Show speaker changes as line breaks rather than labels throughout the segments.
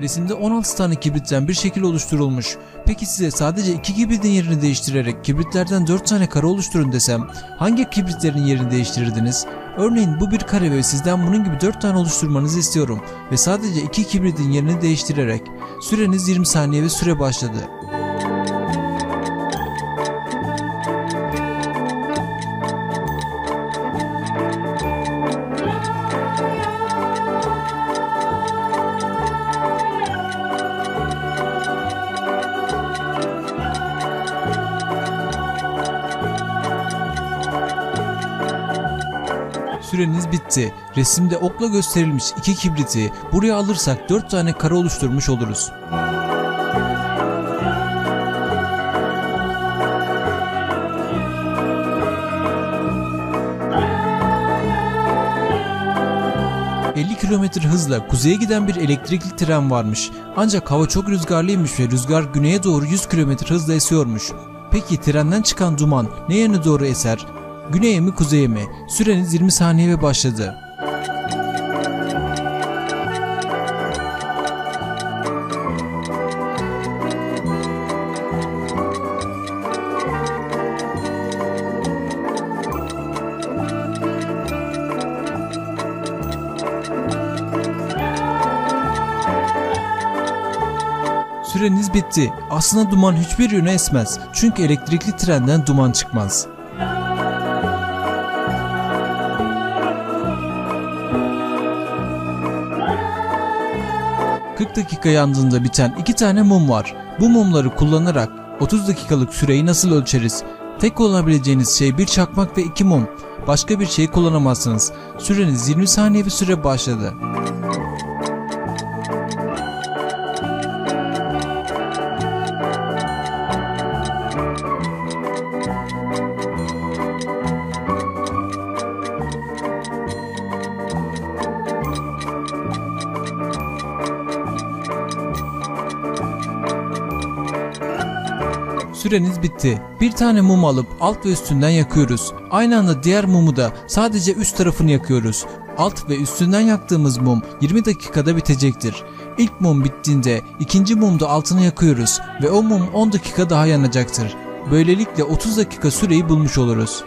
Resimde 16 tane kibritten bir şekil oluşturulmuş. Peki size sadece 2 kibritin yerini değiştirerek kibritlerden 4 tane kare oluşturun desem hangi kibritlerin yerini değiştirirdiniz? Örneğin bu bir kare ve sizden bunun gibi 4 tane oluşturmanızı istiyorum ve sadece 2 kibritin yerini değiştirerek süreniz 20 saniye ve süre başladı. Süreniz bitti. Resimde okla gösterilmiş iki kibriti buraya alırsak 4 tane kare oluşturmuş oluruz. ...50 kilometre hızla kuzeye giden bir elektrikli tren varmış. Ancak hava çok rüzgarlıymış ve rüzgar güneye doğru 100 kilometre hızla esiyormuş. Peki trenden çıkan duman ne yöne doğru eser? Güneye mi kuzeye mi? Süreniz 20 saniye ve başladı. Süreniz bitti. Aslında duman hiçbir yöne esmez. Çünkü elektrikli trenden duman çıkmaz. ...40 dakika yandığında biten iki tane mum var. Bu mumları kullanarak 30 dakikalık süreyi nasıl ölçeriz? Tek kullanabileceğiniz şey bir çakmak ve iki mum. Başka bir şey kullanamazsınız. Süreniz 20 saniye ve süre başladı. Süreniz bitti. Bir tane mum alıp alt ve üstünden yakıyoruz. Aynı anda diğer mumu da sadece üst tarafını yakıyoruz. Alt ve üstünden yaktığımız mum 20 dakikada bitecektir. İlk mum bittiğinde ikinci mumda altını yakıyoruz ve o mum 10 dakika daha yanacaktır. Böylelikle 30 dakika süreyi bulmuş oluruz.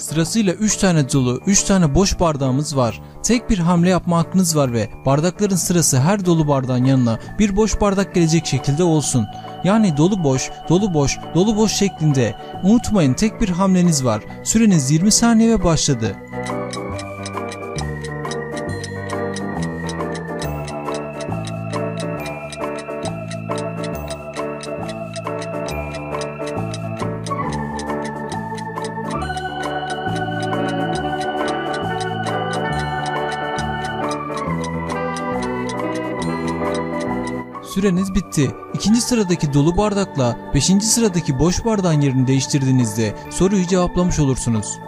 Sırasıyla 3 tane dolu, 3 tane boş bardağımız var. Tek bir hamle yapma hakkınız var ve bardakların sırası her dolu bardağın yanına bir boş bardak gelecek şekilde olsun. Yani dolu boş, dolu boş, dolu boş şeklinde. Unutmayın tek bir hamleniz var. Süreniz 20 saniye ve başladı. Süreniz bitti. İkinci sıradaki dolu bardakla beşinci sıradaki boş bardağın yerini değiştirdiğinizde soruyu cevaplamış olursunuz.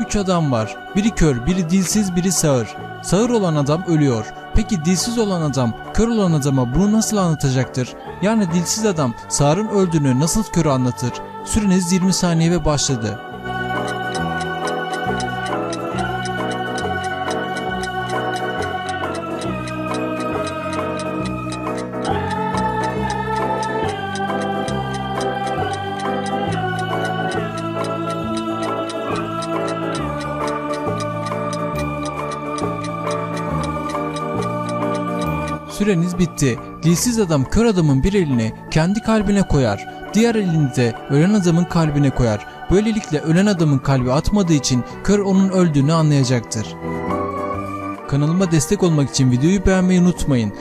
Üç adam var. Biri kör, biri dilsiz, biri sağır. Sağır olan adam ölüyor. Peki dilsiz olan adam kör olan adama bunu nasıl anlatacaktır? Yani dilsiz adam sağırın öldüğünü nasıl köre anlatır? Süreniz 20 saniye ve başladı. Süreniz bitti. Dilsiz adam kör adamın bir elini kendi kalbine koyar. Diğer elini de ölen adamın kalbine koyar. Böylelikle ölen adamın kalbi atmadığı için kör onun öldüğünü anlayacaktır. Kanalıma destek olmak için videoyu beğenmeyi unutmayın.